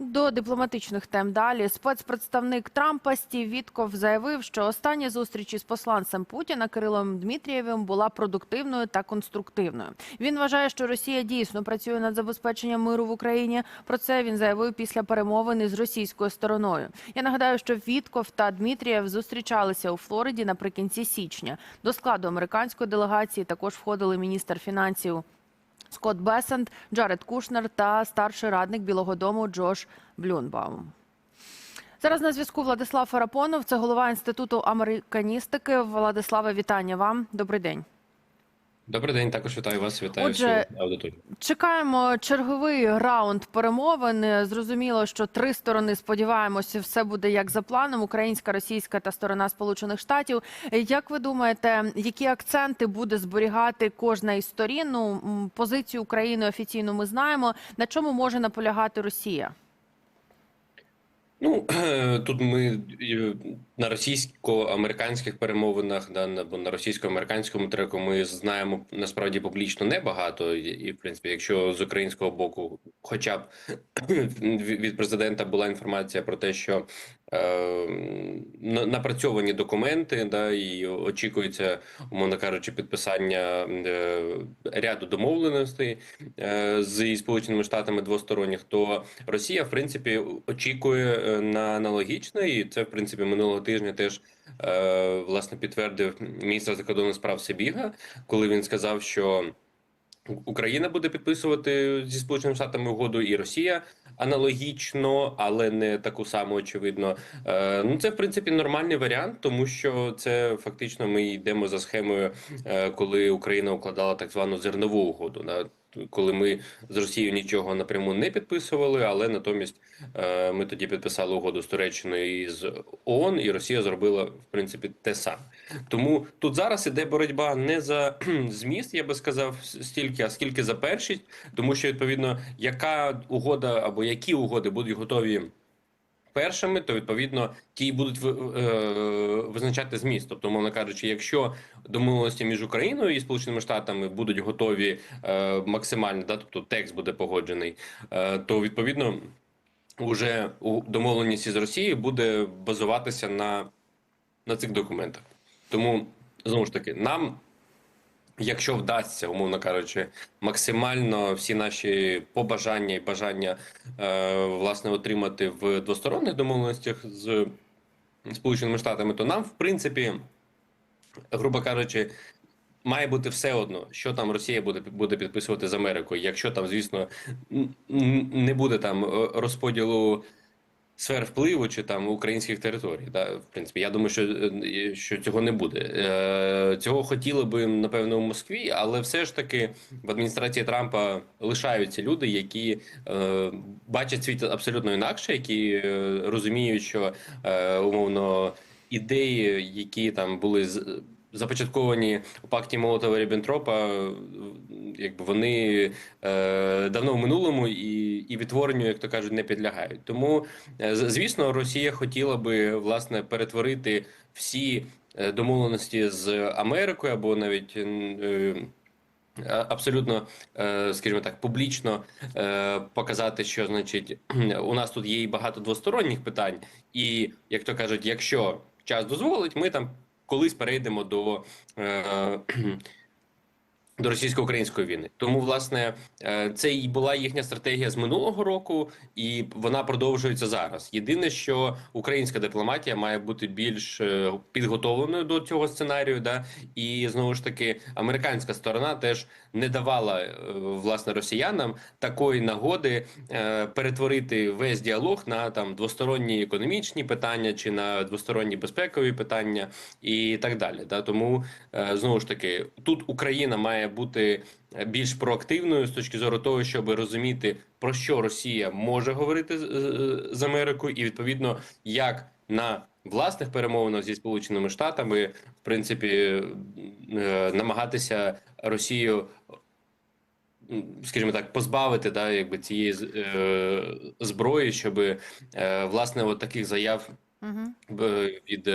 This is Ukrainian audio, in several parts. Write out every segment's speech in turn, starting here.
До дипломатичних тем далі спецпредставник Трампа Стів Вітков заявив, що остання зустріч із посланцем Путіна Кирилом Дмитрієвим була продуктивною та конструктивною. Він вважає, що Росія дійсно працює над забезпеченням миру в Україні. Про це він заявив після перемовини з російською стороною. Я нагадаю, що Вітков та Дмитрієв зустрічалися у Флориді наприкінці січня. До складу американської делегації також входили міністр фінансів. Скотт Бесент, Джаред Кушнер та старший радник Білого Дому Джош Блюнбаум. Зараз на зв'язку Владислав Фарапонов, це голова інституту американістики. Владиславе, вітання вам. Добрий день. Добрий день, також вітаю вас. Вітаю Отже, всю аудиторію. Чекаємо черговий раунд перемовин. Зрозуміло, що три сторони сподіваємося, все буде як за планом: українська, російська та сторона Сполучених Штатів. Як ви думаєте, які акценти буде зберігати кожна із сторін? Ну, позицію України офіційно ми знаємо. На чому може наполягати Росія? Ну тут ми е, на російсько-американських перемовинах, да або на російсько-американському треку ми знаємо насправді публічно небагато. І, в принципі, якщо з українського боку, хоча б від президента була інформація про те, що напрацьовані документи, да, і очікується, умовно кажучи, підписання е, ряду домовленостей е, з Сполученими Штатами двосторонніх, то Росія, в принципі, очікує е, на аналогічне, і це в принципі минулого тижня теж власне підтвердив міністр закордонних справ Сибіга, коли він сказав, що Україна буде підписувати зі Сполученими Штатами угоду, і Росія аналогічно, але не таку саму очевидно. Е, ну це в принципі нормальний варіант, тому що це фактично ми йдемо за схемою, е, коли Україна укладала так звану зернову угоду. Коли ми з Росією нічого напряму не підписували, але натомість е, ми тоді підписали угоду з Туреччиною і з ООН, і Росія зробила в принципі те саме. Тому тут зараз іде боротьба не за зміст, я би сказав, стільки, а скільки за першість, тому що відповідно, яка угода або які угоди будуть готові. Першими, то відповідно ті будуть е, визначати зміст. Тобто, мовно кажучи, якщо домовленості між Україною і Сполученими Штатами будуть готові е, максимально, да, тобто текст буде погоджений, е, то відповідно уже домовленість з Росією буде базуватися на, на цих документах. Тому знову ж таки, нам, якщо вдасться, умовно кажучи, максимально всі наші побажання і бажання е, власне отримати в двосторонніх домовленостях з Сполученими Штатами, то нам, в принципі, грубо кажучи, має бути все одно, що там Росія буде буде підписувати з Америкою. Якщо там, звісно, не буде там е, розподілу сфер впливу чи там українських територій. Да? В принципі, я думаю, що, е, що цього не буде. Е, Цього хотіли би, напевно, у Москві, але все ж таки в адміністрації Трампа лишаються люди, які е, бачать світ абсолютно інакше, які е, розуміють, що е, умовно ідеї, які там були. Започатковані у пакті Молотова Ріббентропа, е, якби вони е, давно в минулому і, і відтворенню, як то кажуть, не підлягають. Тому, е, звісно, Росія хотіла би власне перетворити всі е, домовленості з Америкою або навіть. е, Абсолютно, е, скажімо так, публічно показати, що значить у нас тут є і багато двосторонніх питань, і як то кажуть, якщо час дозволить, ми там колись перейдемо до. До російсько-української війни, тому власне е, це і була їхня стратегія з минулого року, і вона продовжується зараз. Єдине, що українська дипломатія має бути більш е, підготовленою до цього сценарію, да і знову ж таки американська сторона теж не давала е, власне росіянам такої нагоди перетворити весь діалог на там двосторонні економічні питання чи на двосторонні безпекові питання і так далі. Да? Тому знову ж таки тут Україна має бути більш проактивною з точки зору того, щоб розуміти про що Росія може говорити з, Америкою, і відповідно як на власних перемовинах зі Сполученими Штатами, в принципі, е, намагатися Росію. Скажімо так, позбавити да, якби цієї е, зброї, щоб е, власне от таких заяв Угу. від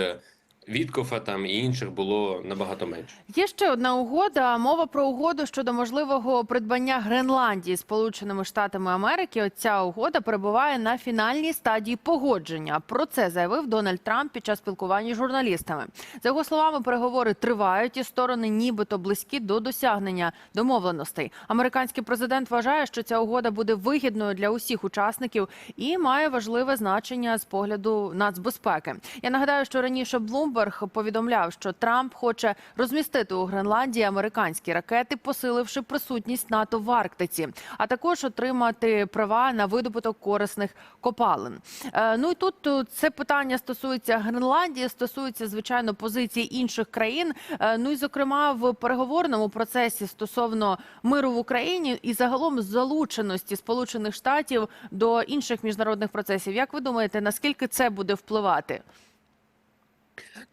Віткофа там і інших було набагато менше. Є ще одна угода. Мова про угоду щодо можливого придбання Гренландії Сполученими Штатами Америки. Оця угода перебуває на фінальній стадії погодження. Про це заявив Дональд Трамп під час спілкування з журналістами. За його словами, переговори тривають, і сторони нібито близькі до досягнення домовленостей. Американський президент вважає, що ця угода буде вигідною для усіх учасників і має важливе значення з погляду нацбезпеки. Я нагадаю, що раніше Блумберг повідомляв, що Трамп хоче розмістити у Гренландії американські ракети, посиливши присутність НАТО в Арктиці, а також отримати права на видобуток корисних копалин. Е, Ну і тут е, це питання стосується Гренландії, стосується звичайно позицій інших країн. Е, Ну і зокрема в переговорному процесі стосовно миру в Україні і загалом залученості Сполучених Штатів до інших міжнародних процесів. Як ви думаєте, наскільки це буде впливати?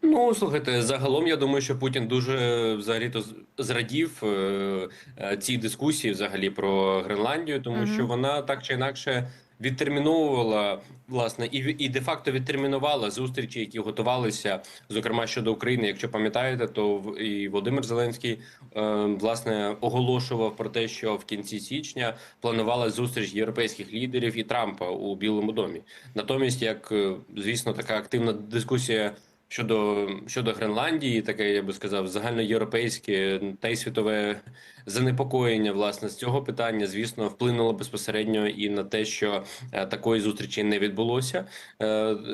Ну, слухайте, загалом я думаю, що Путін дуже взагалі то зрадів е, е, цій дискусії взагалі про Гренландію, тому Мгм. що вона так чи інакше відтерміновувала власне і і де-факто відтермінувала зустрічі, які готувалися, зокрема щодо України. Якщо пам'ятаєте, то і Володимир Зеленський е, власне оголошував про те, що в кінці січня планувала зустріч європейських лідерів і Трампа у Білому домі. Натомість, як е, звісно, така активна дискусія. Щодо щодо Гренландії, таке я би сказав, загальноєвропейське та й світове занепокоєння власне з цього питання, звісно, вплинуло безпосередньо і на те, що е, такої зустрічі не відбулося, е,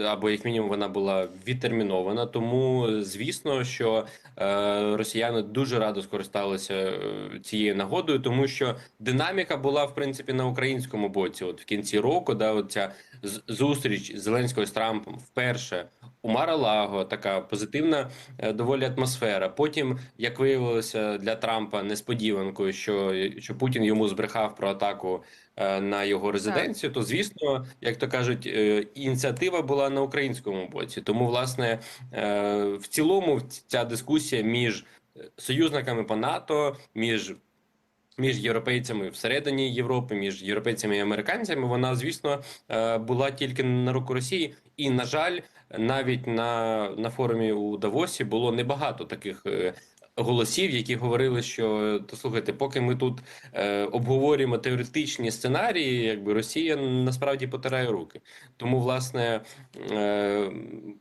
або як мінімум вона була відтермінована. Тому звісно, що е, росіяни дуже радо скористалися цією нагодою, тому що динаміка була в принципі на українському боці. От в кінці року, да, от ця зустріч Зеленського з Трампом вперше. У Мара-Лаго така позитивна е, доволі атмосфера. Потім, як виявилося для Трампа несподіванкою, що, що Путін йому збрехав про атаку е, на його резиденцію, то звісно, як то кажуть, е, ініціатива була на українському боці. Тому, власне, в цілому ця дискусія між союзниками по НАТО, між між європейцями всередині Європи, між європейцями і американцями, вона звісно була тільки на руку Росії, і на жаль, навіть на, на форумі у Давосі було небагато таких. е, Голосів, які говорили, що то слухайте, поки ми тут е, обговорюємо теоретичні сценарії, якби Росія насправді потирає руки. Тому, власне, е,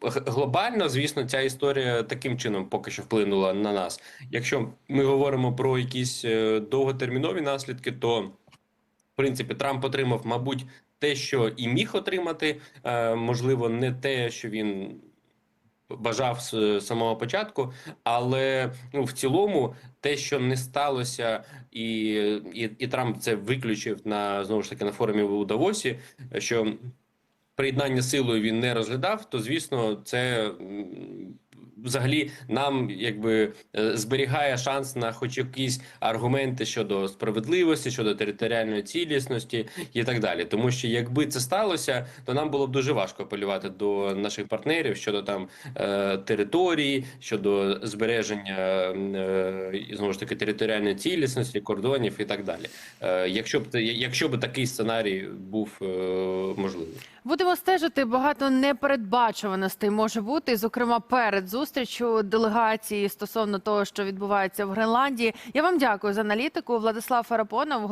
глобально, звісно, ця історія таким чином поки що вплинула на нас. Якщо ми говоримо про якісь е, довготермінові наслідки, то в принципі Трамп отримав, мабуть, те, що і міг отримати, е, можливо, не те, що він бажав з самого початку, але ну в цілому те, що не сталося, і, і, і Трамп це виключив на знову ж таки на форумі у Давосі, що приєднання силою він не розглядав, то звісно, це взагалі нам якби е, зберігає шанс на хоч якісь аргументи щодо справедливості, щодо територіальної цілісності і так далі. Тому що якби це сталося, то нам було б дуже важко апелювати до наших партнерів щодо там е, території, щодо збереження е, знову ж таки територіальної цілісності, кордонів і так далі. Е, якщо б якщо б такий сценарій був е, можливий. Будемо стежити. Багато непередбачуваностей може бути, зокрема перед зустрічю делегації стосовно того, що відбувається в Гренландії. Я вам дякую за аналітику. Владислав Фарапонов,